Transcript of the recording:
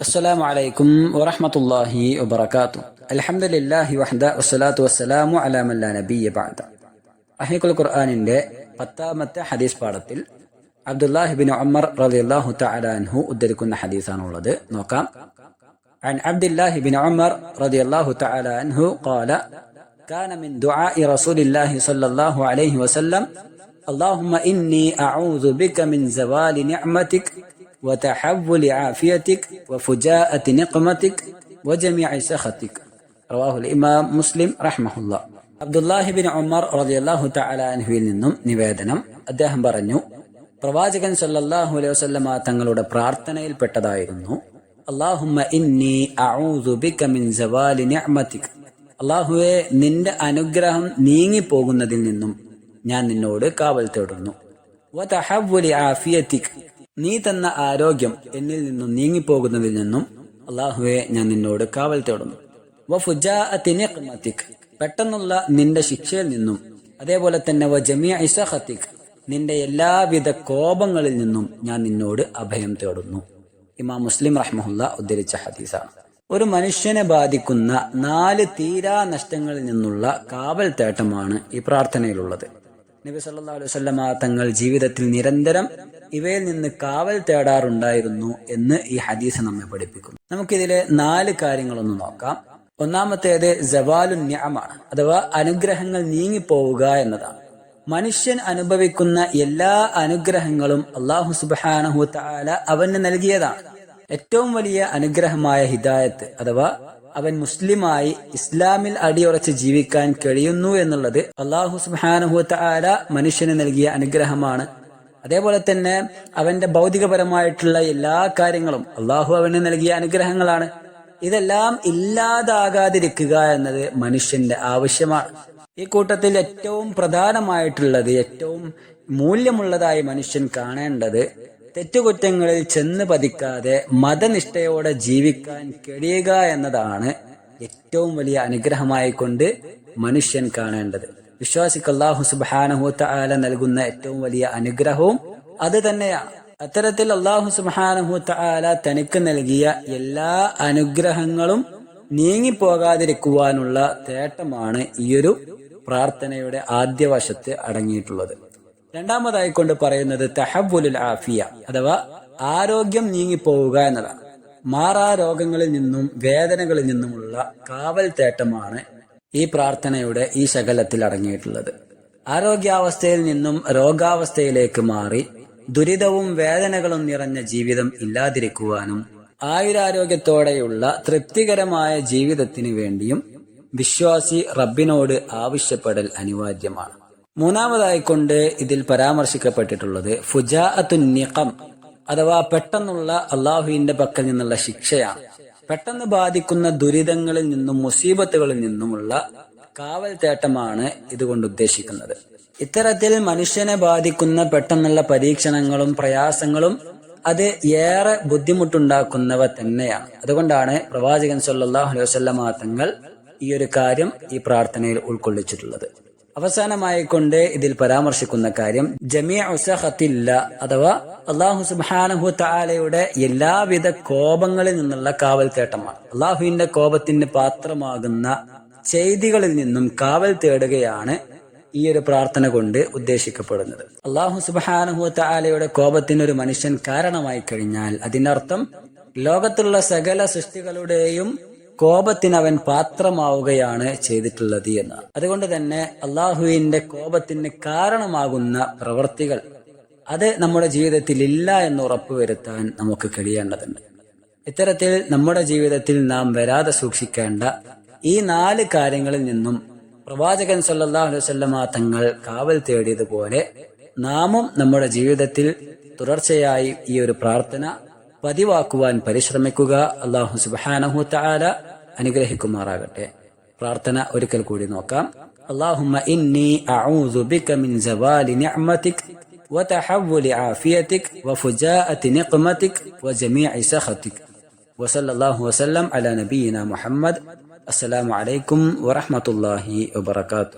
السلام عليكم ورحمة الله وبركاته الحمد لله وحده والصلاة والسلام على من لا نبي بعد അഹിക്കുൽ ഖുർആാനിന്റെ പത്താമത്തെ ഹദീസ് പാഠത്തിൽ അബ്ദുല്ലാഹി ബിൻ ഉമർ റളിയല്ലാഹു തആല അൻഹു ഉദ്ധരിക്കുന്ന ഹദീസാണുള്ളത് നോക്കാം عن عبد الله بن عمر رضي الله تعالى عنه قال كان من دعاء رسول الله صلى الله عليه وسلم اللهم إني أعوذ بك من زوال نعمتك وتحول عافيتك وفجاءة نقمتك وجميع سخطك رواه الإمام مسلم رحمه الله അബ്ദുല്ലാഹി ബിൻ ഉമർ റളിയല്ലാഹു തആല അൻഹുവിൽ നിന്നും നിവേദനം അദ്ദേഹം പറഞ്ഞു പ്രവാചകൻ സല്ലല്ലാഹു അലൈഹി വസല്ലമ തങ്ങളുടെ പ്രാർത്ഥനയിൽപ്പെട്ടതായിരുന്നു അല്ലാഹുമ്മ ഇന്നി അഊദു ബിക മിൻ സവാലി നിഅമതിക അല്ലാഹുവേ നിന്റെ അനുഗ്രഹം നീങ്ങിപ്പോകുന്നതിൽ നിന്നും ഞാൻ നിന്നോട് കാവൽ തേടുന്നു വതഹവ്വുലി ആഫിയതിക് നീ തന്ന ആരോഗ്യം എന്നിൽ നിന്നും നീങ്ങിപ്പോകുന്നതിൽ നിന്നും അള്ളാഹുവെ ഞാൻ നിന്നോട് കാവൽ തേടുന്നു. പെട്ടെന്നുള്ള നിന്റെ ശിക്ഷയിൽ നിന്നും അതേപോലെ തന്നെ നിന്റെ എല്ലാവിധ കോപങ്ങളിൽ നിന്നും ഞാൻ നിന്നോട് അഭയം തേടുന്നു. ഇമാം മുസ്ലിം റഹ്മുല്ല ഉദ്ധരിച്ച ഹദീസാണ്. ഒരു മനുഷ്യനെ ബാധിക്കുന്ന നാല് തീരാ നഷ്ടങ്ങളിൽ നിന്നുള്ള കാവൽ തേട്ടമാണ് ഈ പ്രാർത്ഥനയിലുള്ളത്. നബി സല്ലല്ലാഹു അലൈഹി വസല്ലമ തങ്ങൾ ജീവിതത്തിൽ നിരന്തരം ഇവയിൽ നിന്ന് കാവൽ തേടാറുണ്ടായിരുന്നു എന്ന് ഈ ഹദീസ് നമ്മെ പഠിപ്പിക്കുന്നു. നമുക്കിതിലെ നാല് കാര്യങ്ങളൊന്ന് നോക്കാം. ഒന്നാമത്തേത് ജവാലു ന്യാമാണ് അഥവാ അനുഗ്രഹങ്ങൾ നീങ്ങിപ്പോവുക എന്നതാണ്. മനുഷ്യൻ അനുഭവിക്കുന്ന എല്ലാ അനുഗ്രഹങ്ങളും അള്ളാഹു സുബാനഹു താല അവന് നൽകിയതാണ്. ഏറ്റവും വലിയ അനുഗ്രഹമായ ഹിദായത്ത് അഥവാ അവൻ മുസ്ലിമായി ഇസ്ലാമിൽ അടിയുറച്ച് ജീവിക്കാൻ കഴിയുന്നു എന്നുള്ളത് അള്ളാഹു സുബാനുഹൂത്ത ആര മനുഷ്യന് നൽകിയ അനുഗ്രഹമാണ്. അതേപോലെ തന്നെ അവന്റെ ഭൗതികപരമായിട്ടുള്ള എല്ലാ കാര്യങ്ങളും അള്ളാഹു അവന് നൽകിയ അനുഗ്രഹങ്ങളാണ്. ഇതെല്ലാം ഇല്ലാതാകാതിരിക്കുക എന്നത് മനുഷ്യന്റെ ആവശ്യമാണ്. ഈ കൂട്ടത്തിൽ ഏറ്റവും പ്രധാനമായിട്ടുള്ളത് ഏറ്റവും മൂല്യമുള്ളതായി മനുഷ്യൻ കാണേണ്ടത് തെറ്റുകുറ്റങ്ങളിൽ ചെന്ന് പതിക്കാതെ മതനിഷ്ഠയോടെ ജീവിക്കാൻ കഴിയുക എന്നതാണ് ഏറ്റവും വലിയ അനുഗ്രഹമായി കൊണ്ട് മനുഷ്യൻ കാണേണ്ടത്. വിശ്വാസിക്ക് അള്ളാഹു സുബാനഹുത്ത ആല നൽകുന്ന ഏറ്റവും വലിയ അനുഗ്രഹവും അത് തന്നെയാണ്. അത്തരത്തിൽ അള്ളാഹു സുബാനഹുത്ത ആല തനിക്ക് നൽകിയ എല്ലാ അനുഗ്രഹങ്ങളും നീങ്ങിപ്പോകാതിരിക്കുവാനുള്ള തേട്ടമാണ് ഈയൊരു പ്രാർത്ഥനയുടെ ആദ്യ വശത്ത് അടങ്ങിയിട്ടുള്ളത്. രണ്ടാമതായി കൊണ്ട് പറയുന്നത് തഹബുലുൽ ആഫിയ അഥവാ ആരോഗ്യം നീങ്ങിപ്പോവുക എന്നതാണ്. മാറാ രോഗങ്ങളിൽ നിന്നും വേദനകളിൽ നിന്നുമുള്ള കാവൽ തേട്ടമാണ് ഈ പ്രാർത്ഥനയുടെ ഈ ശകലത്തിൽ അടങ്ങിയിട്ടുള്ളത്. ആരോഗ്യാവസ്ഥയിൽ നിന്നും രോഗാവസ്ഥയിലേക്ക് മാറി ദുരിതവും വേദനകളും നിറഞ്ഞ ജീവിതം ഇല്ലാതിരിക്കുവാനും ആയുരാരോഗ്യത്തോടെയുള്ള തൃപ്തികരമായ ജീവിതത്തിന് വേണ്ടിയും വിശ്വാസി റബ്ബിനോട് ആവശ്യപ്പെടൽ അനിവാര്യമാണ്. മൂന്നാമതായി കൊണ്ട് ഇതിൽ പരാമർശിക്കപ്പെട്ടിട്ടുള്ളത് ഫുജാഅത്തു നിഖം അഥവാ പെട്ടെന്നുള്ള അള്ളാഹുവിന്റെ പക്കൽ നിന്നുള്ള ശിക്ഷയാണ്. പെട്ടെന്ന് ബാധിക്കുന്ന ദുരിതങ്ങളിൽ നിന്നും മുസീബത്തുകളിൽ നിന്നുമുള്ള കാവൽ തേട്ടമാണ് ഇതുകൊണ്ട് ഉദ്ദേശിക്കുന്നത്. ഇത്തരത്തിൽ മനുഷ്യനെ ബാധിക്കുന്ന പെട്ടെന്നുള്ള പരീക്ഷണങ്ങളും പ്രയാസങ്ങളും അത് ഏറെ ബുദ്ധിമുട്ടുണ്ടാക്കുന്നവ തന്നെയാണ്. അതുകൊണ്ടാണ് പ്രവാചകൻ സല്ലാഹു അലൈഹി വസല്ലമ തങ്ങൾ ഈ ഒരു കാര്യം ഈ പ്രാർത്ഥനയിൽ ഉൾക്കൊള്ളിച്ചിട്ടുള്ളത്. അവസാനമായി കൊണ്ട് ഇതിൽ പരാമർശിക്കുന്ന കാര്യം ജമിയ ഉസഹത്തില്ല അഥവാ അള്ളാഹു സുബാനഹു താലയുടെ എല്ലാവിധ കോപങ്ങളിൽ നിന്നുള്ള കാവൽ തേട്ടമാണ് അള്ളാഹുവിന്റെ കോപത്തിന് പാത്രമാകുന്ന ചെയ്തികളിൽ നിന്നും കാവൽ തേടുകയാണ് ഈ ഒരു പ്രാർത്ഥന കൊണ്ട് ഉദ്ദേശിക്കപ്പെടുന്നത്. അള്ളാഹു സുബാനഹു താലയുടെ കോപത്തിന് ഒരു മനുഷ്യൻ കാരണമായി കഴിഞ്ഞാൽ അതിനർത്ഥം ലോകത്തുള്ള സകല സൃഷ്ടികളുടെയും കോപത്തിന് അവൻ പാത്രമാവുകയാണ് ചെയ്തിട്ടുള്ളത് എന്ന്. അതുകൊണ്ട് തന്നെ അള്ളാഹുവിന്റെ കോപത്തിന് കാരണമാകുന്ന പ്രവർത്തികൾ അത് നമ്മുടെ ജീവിതത്തിൽ ഇല്ല എന്ന് ഉറപ്പുവരുത്താൻ നമുക്ക് കഴിയേണ്ടതുണ്ട്. ഇത്തരത്തിൽ നമ്മുടെ ജീവിതത്തിൽ നാം വരാതെ സൂക്ഷിക്കേണ്ട ഈ നാല് കാര്യങ്ങളിൽ നിന്നും പ്രവാചകൻ സല്ലാ അലൈവല്ലമ തങ്ങൾ കാവൽ തേടിയതുപോലെ നാമും നമ്മുടെ ജീവിതത്തിൽ തുടർച്ചയായി ഈ ഒരു പ്രാർത്ഥന പതിവാക്കുവാൻ പരിശ്രമിക്കുക. അള്ളാഹു സുബാനഹു താല അനുഗ്രഹിക്കുമാറാകട്ടെ പ്രാർത്ഥന ഒരിക്കൽ കൂടി നോക്കാം اللهم إني أعوذ بك من زوال نعمتك وتحول عافيتك وفجاءة نقمتك وجميع سخطك وصلى الله وسلم على نبينا محمد السلام عليكم ورحمة الله وبركاته